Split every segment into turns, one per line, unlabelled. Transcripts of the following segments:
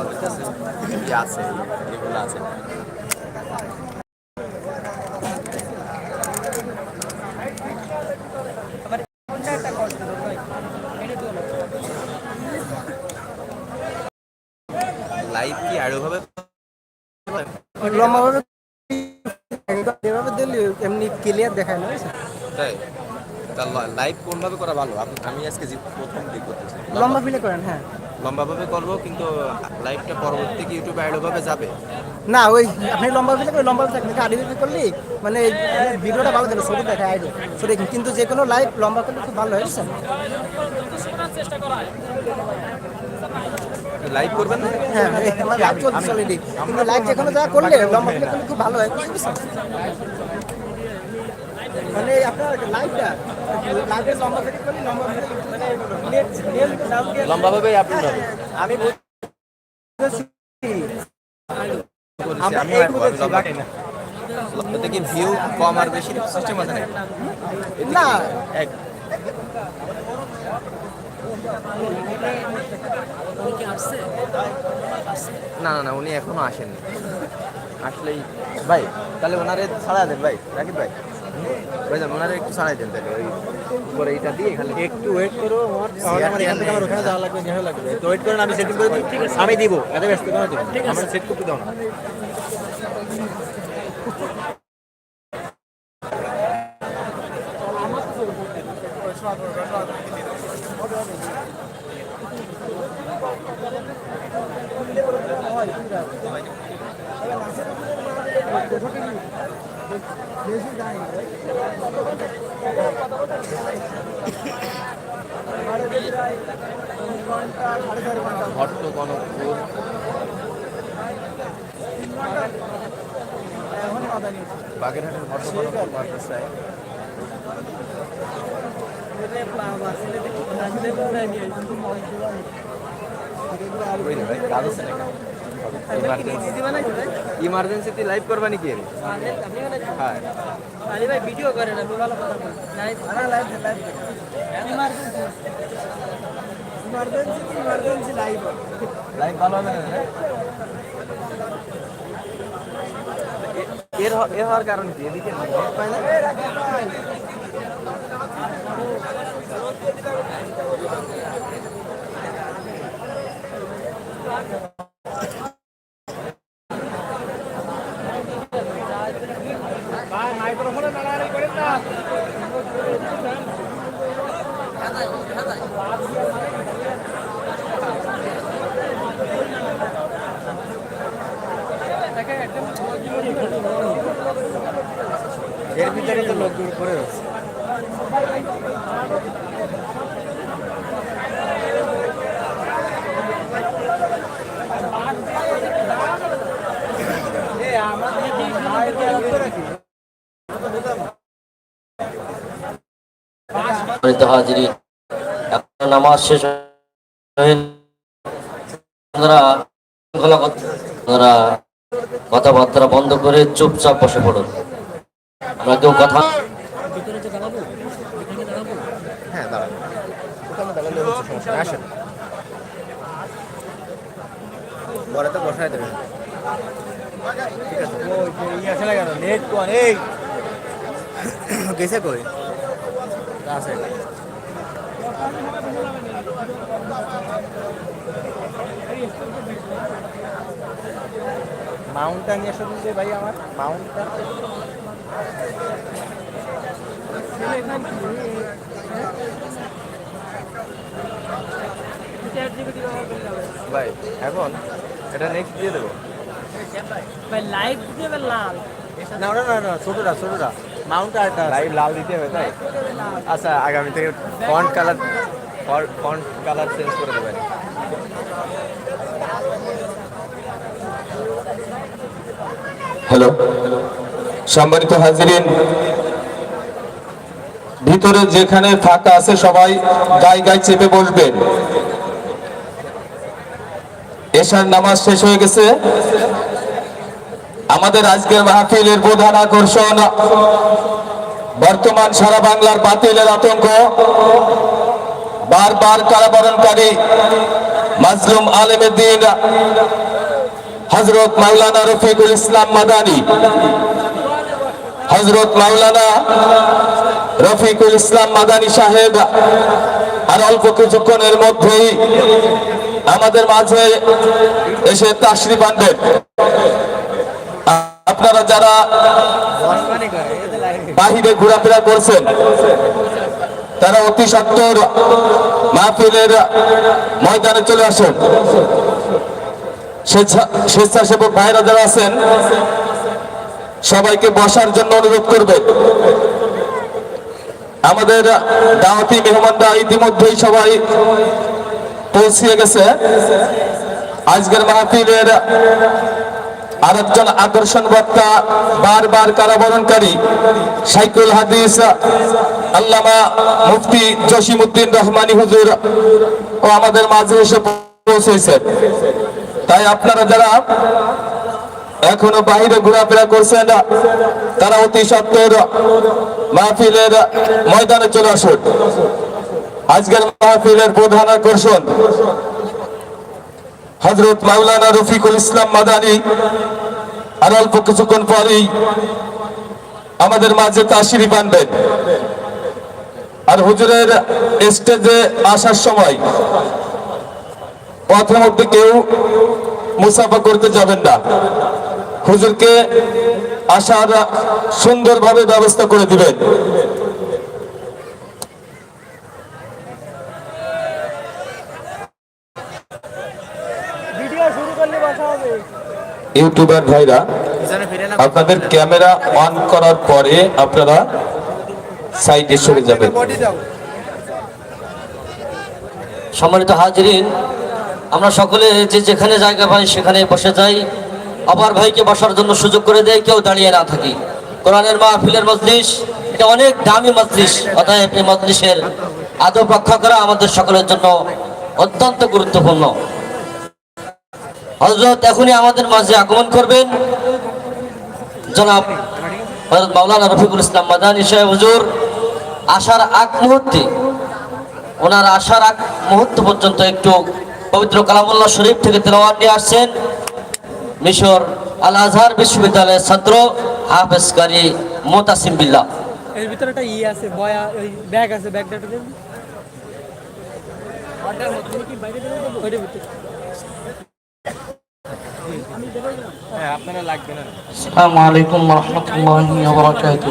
বলতেছে কি আছে এগুলো আছে। লাইভ কি আরও ভাবে
লম্বাভাবে এভাবে দিলে এমনি ক্লিয়ার দেখায় না।
তাই? তা লাইভ কোন ভাবে করা ভালো? আমি আজকে যে প্রথম দিক করতেছি।
লম্বা ফিলে করেন হ্যাঁ।
লম্বাভাবে করব কিন্তু লাইভটা পরবর্তী কি ইউটিউবে ভাবে যাবে?
না ওই আপনি লম্বা ফিলে করে লম্বা আড়ি করলি মানে ভিডিওটা ভালো ছোটো দেখায় আইডি ছোটো কিন্তু যে কোনো লাইভ লম্বা করলে খুব ভালো হয়?
লাইভ করবেন না?
হ্যাঁ আমার লাইভ চলছে অলরেডি কিন্তু লাইভ যেখানে যা করলে লম্বা ফিলে করলে খুব ভালো হয়? মানে আপনার লাইভটা লাইভে লম্বা লম্বা মানে
হবে।
আমি।
কি ভিউ কম আর বেশি সিস্টেম আছে নাকি?
না।
এক। না না না উনি এখনও আসেননি। আসলেই ভাই তাহলে ওনারে ছাড়া দেন ভাই রাকিব ভাই। ভাইজান ওনারে একটু ছাড়াই দেন তাহলে ওই উপরে এটা দিয়ে খালি
একটু ওয়েট করো আমার তাহলে আমার এখান থেকে আমার ওখানে যাওয়া লাগবে যাওয়া লাগবে। তো ওয়েট করেন আমি সেটিং করে দিই। আমি দিব এত ব্যস্ত কেন তুমি আমার সেট করতে দাও না।
ভট্ট কনকপুর বাগেরহাটের ভট্ট কনকপুর মাদ্রাসায় ইমার্জেন্সিতে লাইভ করবা নাকি? হ্যাঁ।
ভাই ভিডিও ভালো কথা live live emergency live
live ভালো হবে এর এর হওয়ার কারণ কি? এদিকে পায় না।
এর ভিতরে তো লোকগুলো করে রয়েছে।
নামাজ শেষ আপনারা কথাবার্তা বন্ধ করে চুপচাপ বসে পড়ুন। আমরা কেউ কথা
হ্যাঁ দাঁড়ান। ওখানে দাঁড়ালে হচ্ছে সমস্যা। নেই, আসেন। পরে তো বসায় দেবেন। ঠিক আছে।
ওই আসে না কেন? নেট কোন এই।
গেছে কই?
আছে। মাউন্টটা নিয়ে ভাই আমার। মাউন্টটা
ভাই এখন এটা নেক্সট দিয়ে দেবো।
ভাই লাইভ দিতে লাল।
না না না না ছোটটা ছোটটা। মাউন্ট আরটা
লাইভ লাল দিতে হবে তাই? আচ্ছা আগামী থেকে font colour font colour change করে দেবেন।
হ্যালো সম্মানিত হাজিরিন, ভিতরে যেখানে ফাঁকা আছে সবাই গায়ে গায়ে চেপে বসবেন। এশার নামাজ শেষ হয়ে গেছে। আমাদের আজকের মাহফিলের প্রধান আকর্ষণ বর্তমান সারা বাংলার বাতিলের আতঙ্ক। বারবার কারাবরণকারী মাজলুম আলেমের দিন হজরত মাওলানা রফিকুল ইসলাম মাদানী। হজরত মাওলানা রফিকুল ইসলাম মাদানী সাহেব আর অল্প কিছুক্ষণের মধ্যেই আমাদের মাঝে এসে তাশরি বানবেন আপনারা যারা বাহিরে ঘোরাফেরা করছেন, তারা অতি সত্তর মাহফিলের ময়দানে চলে আসেন। স্বেচ্ছা- স্বেচ্ছাসেবক ভাইরা যারা আছেন সবাইকে বসার জন্য অনুরোধ করবেন আমাদের দাওয়াতি মেহমানরা ইতিমধ্যেই সবাই পৌঁছিয়ে গেছে। আজকের মাহফিলের আরেকজন আকর্ষণ বক্তা, বারবার কারাবরণকারী সাইকুল হাদিস আল্লামা মুফতি জসিমউদ্দিন রহমানী হুজুর ও আমাদের মাঝে এসে পৌঁছেছেন তাই আপনারা যারা এখনও বাইরে ঘোরাফেরা করছেন তারা অতি সত্তর মাহফিলের ময়দানে চলে আসুন। আজকের মাহফিলের প্রধান আকর্ষণ হজরত মাওলানা রফিকুল ইসলাম মাদানী। আর অল্প কিছুক্ষণ পরেই আমাদের মাঝে তাশিরি বানবেন আর হুজুরের স্টেজে আসার সময় পথের মধ্যে কেউ মুসাফা করতে যাবেন না। হুজুরকে আসার সুন্দরভাবে ব্যবস্থা করে দিবেন।
ভিডিও শুরু করলে বসা হবে।
ইউটিউবার ভাইরা আপনাদের ক্যামেরা অন করার পরে আপনারা সাইডে সরে যাবেন।
সম্মানিত হাজিরিন আমরা সকলে যে যেখানে জায়গা পাই সেখানে বসে যাই। আবার ভাইকে বসার জন্য সুযোগ করে দেয়, কেউ দাঁড়িয়ে না থাকি। কোরআনের মাহফিলের মজলিস, এটা অনেক দামি মজলিস, অতএব এই মজলিসের আদব রক্ষা করা আমাদের সকলের জন্য অত্যন্ত গুরুত্বপূর্ণ। হজরত এখনই আমাদের মাঝে আগমন করবেন। জনাব হজরত মাওলানা রফিকুল ইসলাম মাদানী সাহেব, হুজুর, আসার আগ মুহূর্তে, ওনার আসার আগ মুহূর্ত পর্যন্ত একটু পবিত্র কালামুল্লাহ শরীফ থেকে তেলাওয়াত নিয়ে আসছেন। মিশর আল আজহার বিশ্ববিদ্যালয়ের ছাত্র হাফেজকারী মোতাসিম বিল্লা
এর ভিতরে একটা ই আছে বয়া ওই ব্যাগ আছে ব্যাগটা একটু দেন
হ্যাঁ, আপনারা লাগবে না।
আসসালামু আলাইকুম ওয়া রাহমাতুল্লাহি ওয়া বারাকাতুহু।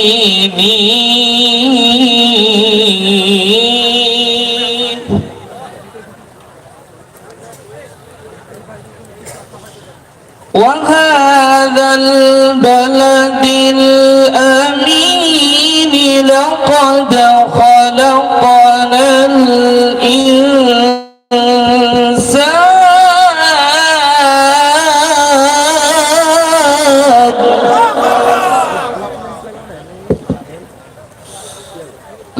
سينين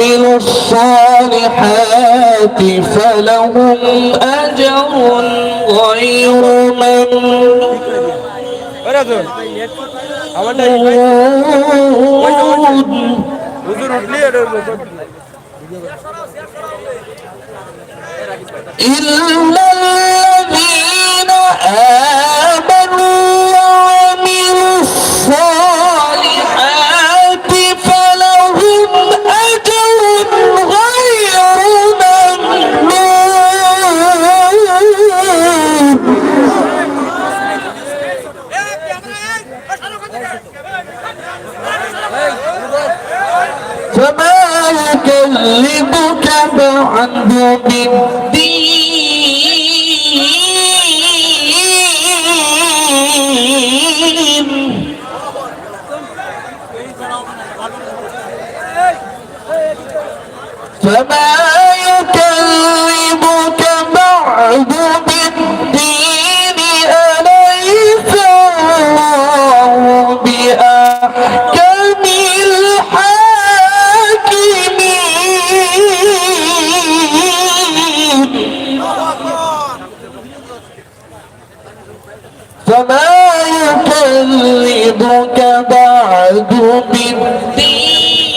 وعملوا الصالحات فلهم أجر غير ممنون إلا فما يكذبك بعد بالدين أليس الله بأحكم الحاكمين؟ فما يكذبك بعد بالدين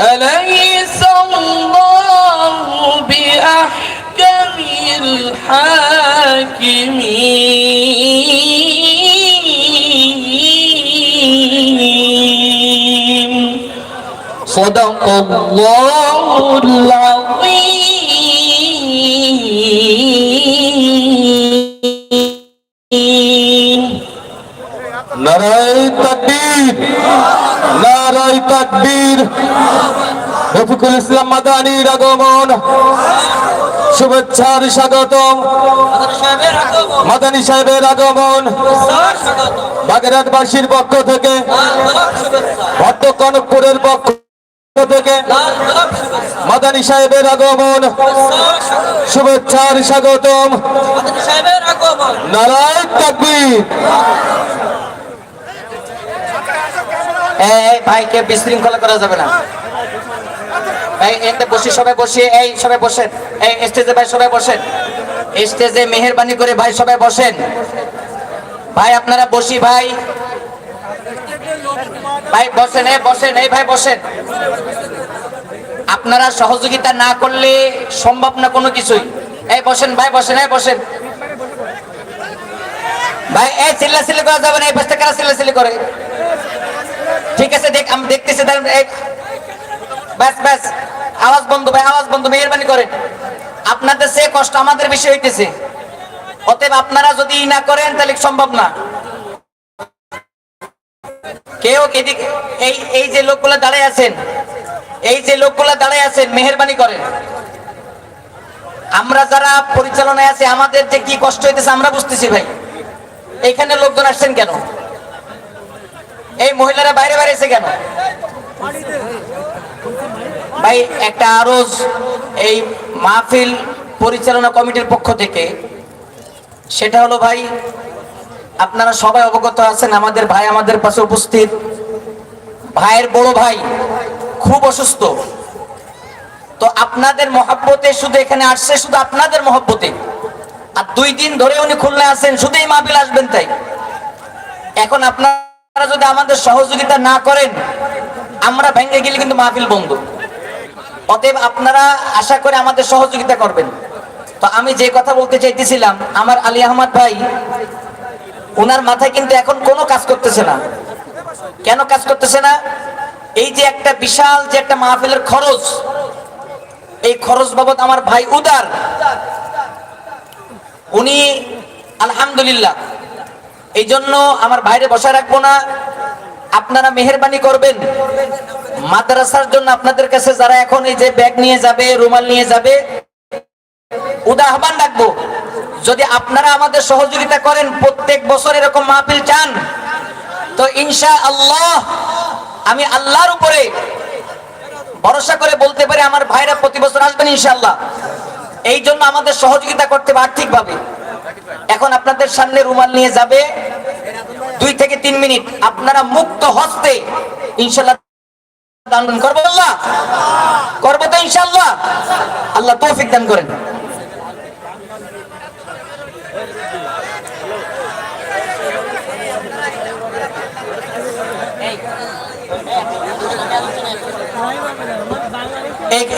أليس الله بأحكم الحاكمين صدق الله العظيم
রফিকুল ইসলাম মাদানির আগমন শুভেচ্ছার স্বাগতম। মাদানী সাহেবের আগমন। বাগেরহাটবাসীর পক্ষ থেকে। ভট্ট কনকপুরের পক্ষ থেকে। মাদানী সাহেবের আগমন। শুভেচ্ছার স্বাগতম। নারায়ণ তাকবীর।
ভাইকে বিশৃঙ্খলা করা যাবে না। এই এতে বসে, সবাই বসে, এই, সবাই বসেন। এই, স্টেজে ভাই, সবাই বসেন। স্টেজে মেহেরবানি করে ভাই, সবাই বসেন। ভাই, আপনারা বসি, ভাই। ভাই, বসেন, এই বসেন, এই, ভাই, বসেন। আপনারা সহযোগিতা না করলে সম্ভব না কোনো কিছুই। এই, বসেন, ভাই, বসেন, এই, বসেন। ভাই, এই, চিল্লাচিল্লি করা যাবে না, এই পাশে কারা চিল্লাচিল্লি করে? ঠিক আছে, দেখ, আমি দেখতেছি ব্যাস ব্যাস। আওয়াজ বন্ধ ভাই, আওয়াজ বন্ধ, মেহরবানি করেন। আপনাদের সে কষ্ট, আমাদের বেশি হইতেছে। অতএব আপনারা যদি না করেন, তাহলে সম্ভব না। কেউ এদিকে, এই এই যে লোকগুলো দাঁড়ায় আছেন, এই যে লোকগুলো দাঁড়ায় আছেন, মেহরবানি করেন। আমরা যারা পরিচালনায় আছে, আমাদের যে কি কষ্ট হইতেছে, আমরা বুঝতেছি ভাই। এখানে লোকজন আসছেন কেন? এই মহিলারা বাইরে বাইরে এসে কেন? ভাই, একটা আরজ এই মাহফিল পরিচালনা কমিটির পক্ষ থেকে। সেটা হলো ভাই, আপনারা সবাই অবগত আছেন, আমাদের ভাই আমাদের পাশে উপস্থিত। ভাইয়ের বড় ভাই খুব অসুস্থ। তো আপনাদের মহাব্বতে শুধু এখানে আসছে, শুধু আপনাদের মহাব্বতে। আর দুই দিন ধরে উনি খুলনা আছেন শুধু এই মাহফিল আসবেন তাই। এখন আপনারা যদি আমাদের সহযোগিতা না করেন, আমরা ভেঙে গেলে কিন্তু মাহফিল বন্ধ। অতএব আপনারা আশা করে আমাদের সহযোগিতা করবেন। তো আমি যে কথা বলতে চাইতেছিলাম, আমার আলী আহমদ ভাই ওনার মাথায় কিন্তু এখন কোনো কাজ করতেছে না। কেন কাজ করতেছে না? এই যে একটা বিশাল যে একটা মাহফিলের খরচ, এই খরচ বাবদ আমার ভাই উদার। উনি, আলহামদুলিল্লাহ, এই জন্য আমার বাইরে বসা রাখব না। আপনারা মেহরবানি করবেন। মাদ্রাসার জন্য আপনাদের কাছে যারা এখন এই যে ব্যাগ নিয়ে যাবে, রুমাল নিয়ে যাবে, উদা আহ্বান রাখব, যদি আপনারা আমাদের সহযোগিতা করেন, প্রত্যেক বছর এরকম মাহফিল চান, তো ইনশা আল্লাহ আমি আল্লাহর উপরে ভরসা করে বলতে পারি, আমার ভাইরা প্রতি বছর আসবেন ইনশাআল্লাহ। এই জন্য আমাদের সহযোগিতা করতে হবে আর্থিকভাবে। এখন আপনাদের সামনে রুমাল নিয়ে যাবে, দুই থেকে তিন মিনিট। আপনারা মুক্ত হস্তে ইনশাল্লাহ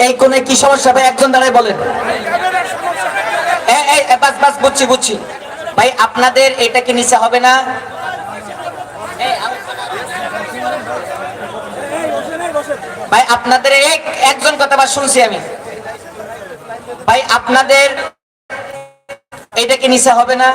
এই কোনে কি সমস্যা? ভাই, একজন দাঁড়ায় বলেন। বাস বুঝছি বুঝছি। ভাই, আপনাদের এটা কি নিচে হবে না। ভাই, আপনাদের এক, একজন কথা বা শুনছি আমি। ভাই, আপনাদের এইটা কি নিশা হবে না?